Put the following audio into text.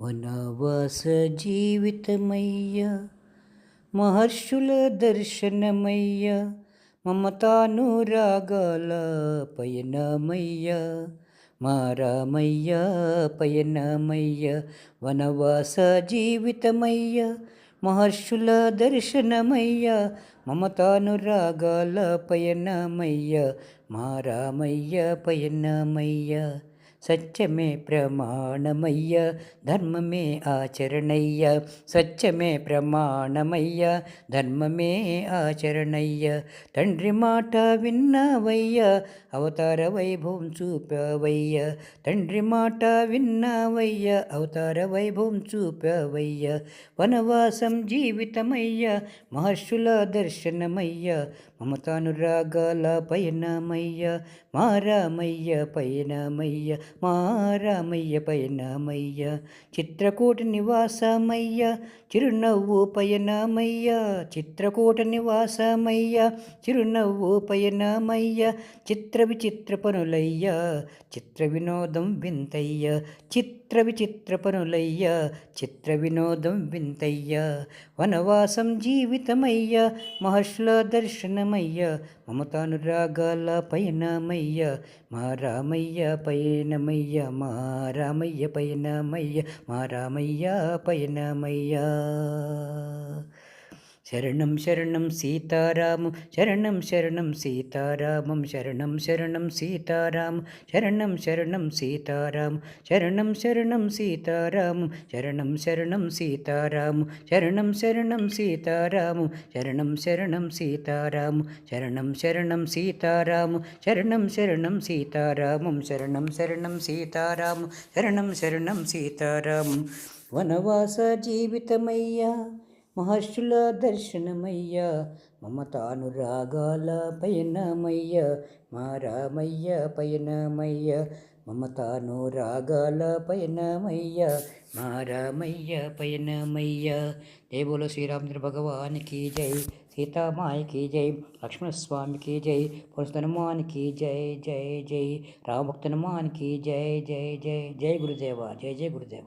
వనవాస జీవితమయ్య మహర్షుల దర్శనమయ్య మమతానురాగాల పయనమయ్య మారామయ్య పయనమయ్య వనవాస జీవితమయ్య మహర్షుల దర్శనమయ్య మమతానురాగాల పయనమయ్య మారామయ్య పయనమయ్య. సత్యమే ప్రమాణమయ్య ధర్మమే ఆచరణయ్య. సత్యమే ప్రమాణమయ్య ధర్మమే ఆచరణయ్య. తండ్రి మాట విన్నావయ్య అవతార వైభవం చూపావయ్య. తండ్రి మాట విన్నావయ్య అవతార వైభవం చూపావయ్య. వనవాసం జీవితమయ్య మహర్షుల దర్శనమయ్య. మమతానురాగాల పయనమయ్య మారామయ్య పయనమయ్య. మారామయ్య పయనమయ్య. చిత్రకూట నివాసమయ్య. చిరునవ్వు పయనమయ్య. చిత్రకూట నివాసమయ్య. చిరునవ్వు పయనమయ్య. చిత్ర విచిత్ర పనులయ్య. చిత్ర వినోదం వింతయ్య. చిత్ర విచిత్ర పనులయ్య. చిత్ర వినోదం వింతయ్య. వనవాసం జీవితమయ్య. మహర్షుల దర్శనమయ్య. మమతానురాగాల పయనమయ్య. మా రామయ్య పైనమయ్య మా రామయ్య పైనమయ్య మా రామయ్య పయనమయ్య శరణం శరణం సీతారాము శరణం శరణం సీతారామం శరణం శరణం సీతారాము శరణం శరణం సీతారాము శరణం శరణం సీతారాము శరణం శరణం సీతారాము శరణం శరణం సీతారాము శరణం శరణం సీతారాము శరణం శరణం సీతారాము శరణం శరణం సీతారామం శరణం శరణం సీతారాము శరణం శరణం సీతారాము వనవాస జీవితమయ్యా మహర్షుల దర్శనమయ్య మమతానురాగాల పయనమయ్య మా రామయ్య పయనమయ్య మమతానురాగాల పయనమయ్య మా రామయ్య పయనమయ్య. జై శ్రీరామచంద్ర భగవానికి జై సీతామాయకి జై లక్ష్మణస్వామికి జై పురుషనుమానికి జై జై జై రామభక్తనుమానికి జై జై జై జై గురుదేవ జై జై గురుదేవ.